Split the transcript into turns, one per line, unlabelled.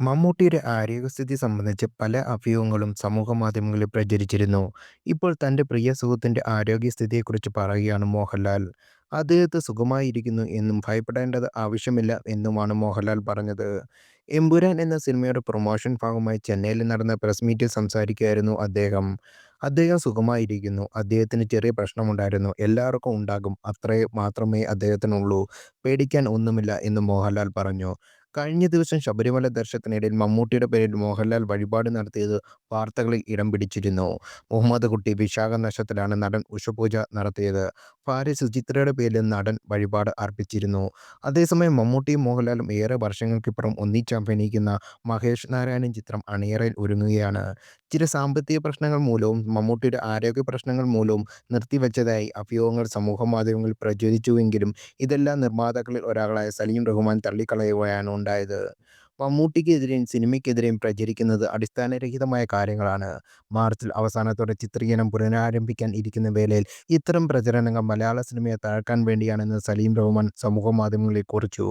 മമ്മൂട്ടിയുടെ ആരോഗ്യസ്ഥിതി സംബന്ധിച്ച് പല അഭ്യൂഹങ്ങളും സമൂഹമാധ്യമങ്ങളിൽ പ്രചരിച്ചിരുന്നു. ഇപ്പോൾ തന്റെ പ്രിയ സുഹൃത്തിന്റെ ആരോഗ്യസ്ഥിതിയെക്കുറിച്ച് പറയുകയാണ് മോഹൻലാൽ. അദ്ദേഹത്തെ സുഖമായിരിക്കുന്നു എന്നും ഭയപ്പെടേണ്ടത് ആവശ്യമില്ല എന്നുമാണ് മോഹൻലാൽ പറഞ്ഞത്. എമ്പുരാൻ എന്ന സിനിമയുടെ പ്രൊമോഷൻ ഭാഗമായി ചെന്നൈയിൽ നടന്ന പ്രസ് മീറ്റിൽ സംസാരിക്കുകയായിരുന്നു അദ്ദേഹം. അദ്ദേഹം സുഖമായിരിക്കുന്നു. അദ്ദേഹത്തിന് ചെറിയ പ്രശ്നമുണ്ടായിരുന്നു. എല്ലാവർക്കും ഉണ്ടാകും. അത്ര മാത്രമേ അദ്ദേഹത്തിനുള്ളൂ. പേടിക്കാൻ ഒന്നുമില്ല എന്നും മോഹൻലാൽ പറഞ്ഞു. കഴിഞ്ഞ ദിവസം ശബരിമല ദർശനത്തിനിടയിൽ മമ്മൂട്ടിയുടെ പേരിൽ മോഹൻലാൽ വഴിപാട് നടത്തിയത് വാർത്തകളിൽ ഇടം പിടിച്ചിരുന്നു. മുഹമ്മദ് കുട്ടി വിശാഖ നക്ഷത്രത്തിലാണ് നടൻ ഉഷപൂജ നടത്തിയത്. ഭാര്യ സുചിത്രയുടെ പേരിൽ നടൻ വഴിപാട് അർപ്പിച്ചിരുന്നു. അതേസമയം മമ്മൂട്ടിയും മോഹൻലാലും ഏറെ വർഷങ്ങൾക്കിപ്പുറം ഒന്നിച്ച് അഭിനയിക്കുന്ന മഹേഷ് നാരായണൻ ചിത്രം അണിയറയിൽ ഒരുങ്ങുകയാണ്. ചില സാമ്പത്തിക പ്രശ്നങ്ങൾ മൂലവും മമ്മൂട്ടിയുടെ ആരോഗ്യ പ്രശ്നങ്ങൾ മൂലവും നിർത്തിവച്ചതായി അഭ്യൂഹങ്ങൾ സമൂഹമാധ്യമങ്ങളിൽ പ്രചരിച്ചുവെങ്കിലും ഇതെല്ലാം നിർമ്മാതാക്കളിൽ ഒരാളായ സലീം റഹ്മാൻ തള്ളിക്കളയുകയാണ് ഉണ്ടായത്. മമ്മൂട്ടിക്കെതിരെയും സിനിമയ്ക്കെതിരെയും പ്രചരിക്കുന്നത് അടിസ്ഥാനരഹിതമായ കാര്യങ്ങളാണ്. മാർച്ചിൽ അവസാനത്തോടെ ചിത്രീകരണം പുനരാരംഭിക്കാൻ ഇരിക്കുന്ന വേളയിൽ ഇത്തരം പ്രചരണങ്ങൾ മലയാള സിനിമയെ തകർക്കാൻ വേണ്ടിയാണെന്ന് സലീം റഹ്മാൻ സമൂഹ മാധ്യമങ്ങളിൽ കുറിച്ചു.